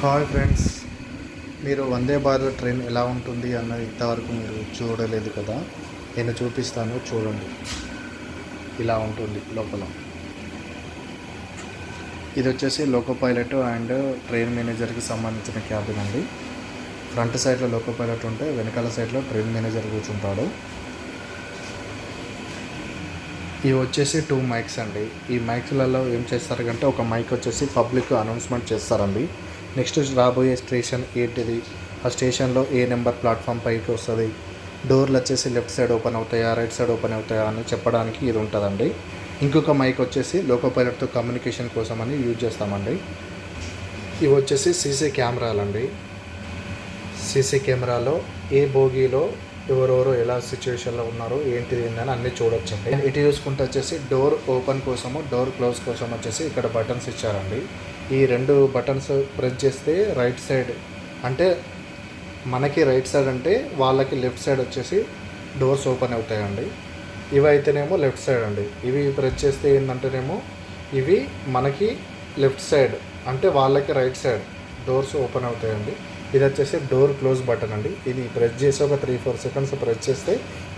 Hi friends మీరు వందే Bharat train ఎలా ఉంటుంది అన్నది ఇంతవరకు మీరు చూడలేదు కదా. నేను చూపిస్తాను చూడండి. ఇలా ఉంటుంది లోపల. ఇది వచ్చేసి లోకో పైలట్ అండ్ ట్రైన్ మేనేజర్కి సంబంధించిన క్యాబిన్ అండి. ఫ్రంట్ సైడ్లో లోకో పైలట్ ఉంటే వెనకాల సైడ్లో ట్రైన్ మేనేజర్ కూర్చుంటాడు. ఇవి వచ్చేసి టూ మైక్స్ అండి. ఈ మైక్స్లలో ఏం చేస్తారు అంటే ఒక మైక్ వచ్చేసి పబ్లిక్ అనౌన్స్మెంట్ చేస్తారండి. నెక్స్ట్ రాబోయే స్టేషన్ ఏంటిది? ఆ స్టేషన్లో ఏ నెంబర్ ప్లాట్ఫామ్ పైకి వస్తుంది? డోర్లు వచ్చేసి లెఫ్ట్ సైడ్ ఓపెన్ అవుతాయా? రైట్ సైడ్ ఓపెన్ అవుతాయా? అని చెప్పడానికి ఇది ఉంటుందండి. ఇంకొక మైక్ వచ్చేసి లోకో పైలట్తో కమ్యూనికేషన్ కోసం అని యూజ్ చేస్తామండి. ఇవి వచ్చేసి సీసీ కెమెరాలండి. సీసీ కెమెరాలో ఏ బోగీలో ఎవరెవరు ఎలా సిచ్యువేషన్లో ఉన్నారో ఏంటిది ఏందని అన్నీ చూడొచ్చండి. ఇటు చూసుకుంటే వచ్చేసి డోర్ ఓపెన్ కోసము డోర్ క్లోజ్ కోసం వచ్చేసి ఇక్కడ బటన్స్ ఇచ్చారండి. ఈ రెండు బటన్స్ ప్రెస్ చేస్తే రైట్ సైడ్ అంటే మనకి రైట్ సైడ్ అంటే వాళ్ళకి లెఫ్ట్ సైడ్ వచ్చేసి డోర్స్ ఓపెన్ అవుతాయండి. ఇవి అయితేనేమో లెఫ్ట్ సైడ్ అండి. ఇవి ప్రెస్ చేస్తే ఏంటంటేనేమో ఇవి మనకి లెఫ్ట్ సైడ్ అంటే వాళ్ళకి రైట్ సైడ్ డోర్స్ ఓపెన్ అవుతాయండి. ఇది వచ్చేసి డోర్ క్లోజ్ బటన్ అండి. ఇది ప్రెస్ చేసి ఒక త్రీ ఫోర్ సెకండ్స్ ప్రెస్ చేస్తే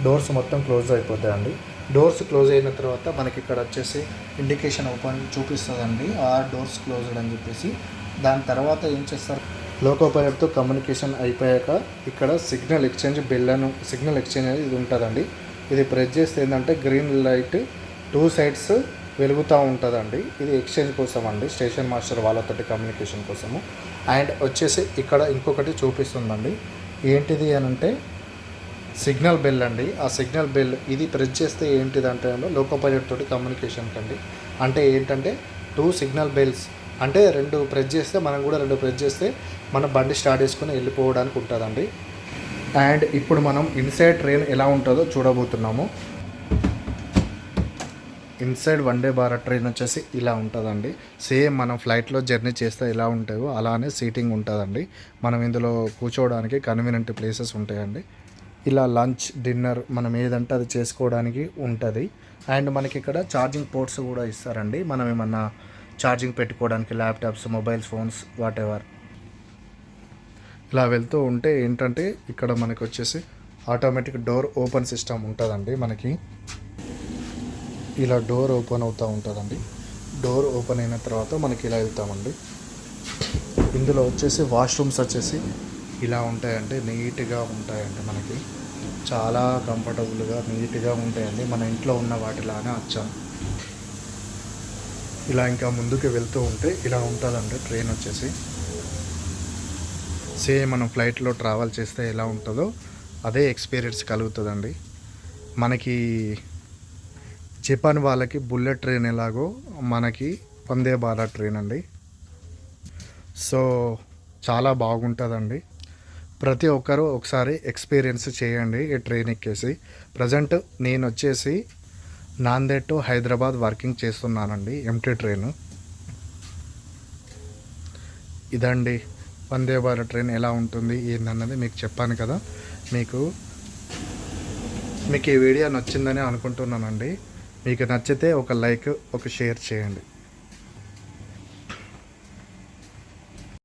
డోర్స్ మొత్తం క్లోజ్ అయిపోతాయండి. డోర్స్ క్లోజ్ అయిన తర్వాత మనకి ఇక్కడ వచ్చేసి ఇండికేషన్ ఓపెన్ చూపిస్తుందండి. ఆ డోర్స్ క్లోజ్డ్ అని చెప్పేసి. దాని తర్వాత ఏం చేస్తారు? లోకో పైలట్తో కమ్యూనికేషన్ అయిపోయాక ఇక్కడ సిగ్నల్ ఎక్స్చేంజ్ బిల్ అని సిగ్నల్ ఎక్స్చేంజ్ అనేది ఇది ఉంటుందండి. ఇది ప్రెస్ చేస్తే ఏంటంటే గ్రీన్ లైట్ టూ సైడ్స్ వెలుగుతూ ఉంటుందండి. ఇది ఎక్స్చేంజ్ కోసం అండి స్టేషన్ మాస్టర్ వాళ్ళతోటి కమ్యూనికేషన్ కోసము. అండ్ వచ్చేసి ఇక్కడ ఇంకొకటి చూపిస్తుందండి. ఏంటిది అని అంటే సిగ్నల్ బెల్ అండి. ఆ సిగ్నల్ బెల్ ఇది ప్రెస్ చేస్తే ఏంటిది అంటే లోకో పైలట్ తోటి కమ్యూనికేషన్ అండి అంటే ఏంటంటే టూ సిగ్నల్ బెల్స్ అంటే రెండు ప్రెస్ చేస్తే మనం కూడా రెండు ప్రెస్ చేస్తే మన బండి స్టార్ట్ చేసుకుని వెళ్ళిపోవడానికి ఉంటుందండి. అండ్ ఇప్పుడు మనం ఇన్సైడ్ ట్రైన్ ఎలా ఉంటుందో చూడబోతున్నాము. ఇన్సైడ్ వన్డే భారత్ ట్రైన్ వచ్చేసి ఇలా ఉంటుందండి. సేమ్ మనం ఫ్లైట్లో జర్నీ చేస్తే ఎలా ఉంటాయో అలానే సీటింగ్ ఉంటుందండి. మనం ఇందులో కూర్చోవడానికి కన్వీనియంట్ ప్లేసెస్ ఉంటాయండి. ఇలా లంచ్ డిన్నర్ మనం ఏదంటే అది చేసుకోవడానికి ఉంటుంది. అండ్ మనకి ఇక్కడ ఛార్జింగ్ పోర్ట్స్ కూడా ఇస్తారండి. మనం ఏమన్నా ఛార్జింగ్ పెట్టుకోవడానికి laptops mobiles phones whatever ఇలా వెళ్తూ ఉంటే ఏంటంటే ఇక్కడ మనకి వచ్చేసి ఆటోమేటిక్ డోర్ ఓపెన్ సిస్టమ్ ఉంటుందండి మనకి. ఇలా డోర్ ఓపెన్ అవుతూ ఉంటుందండి. డోర్ ఓపెన్ అయిన తర్వాత మనకి ఇలా వెళ్తామండి. ఇందులో వచ్చేసి వాష్రూమ్స్ వచ్చేసి ఇలా ఉంటాయండి. నీట్గా ఉంటాయండి మనకి. చాలా కంఫర్టబుల్గా నీట్గా ఉంటాయండి. మన ఇంట్లో ఉన్న వాటిలానే వచ్చాం ఇలా ఇంకా ముందుకు వెళ్తూ ఉంటే ఇలా ఉంటుందండి ట్రైన్ వచ్చేసి. సేమ్ మనం ఫ్లైట్లో ట్రావెల్ చేస్తే ఎలా ఉంటుందో అదే ఎక్స్పీరియన్స్ కలుగుతుందండి. మనకి జపాన్ వాళ్ళకి బుల్లెట్ ట్రైన్ ఎలాగో మనకి వందే భారత్ ట్రైన్ అండి. సో చాలా బాగుంటుందండి. ప్రతి ఒక్కరూ ఒకసారి ఎక్స్పీరియన్స్ చేయండి ఈ ట్రైన్ ఎక్కేసి. ప్రజెంట్ నేను వచ్చేసి నాందేడ్ టు హైదరాబాద్ వర్కింగ్ చేస్తున్నానండి ఎంటీ ట్రైన్. ఇదండి వందే భారత్ ట్రైన్ ఎలా ఉంటుంది ఏందన్నది మీకు చెప్పాను కదా. మీకు మీకు ఈ వీడియో నచ్చిందని అనుకుంటున్నానండి. మీకు నచ్చితే ఒక లైక్ ఒక షేర్ చేయండి.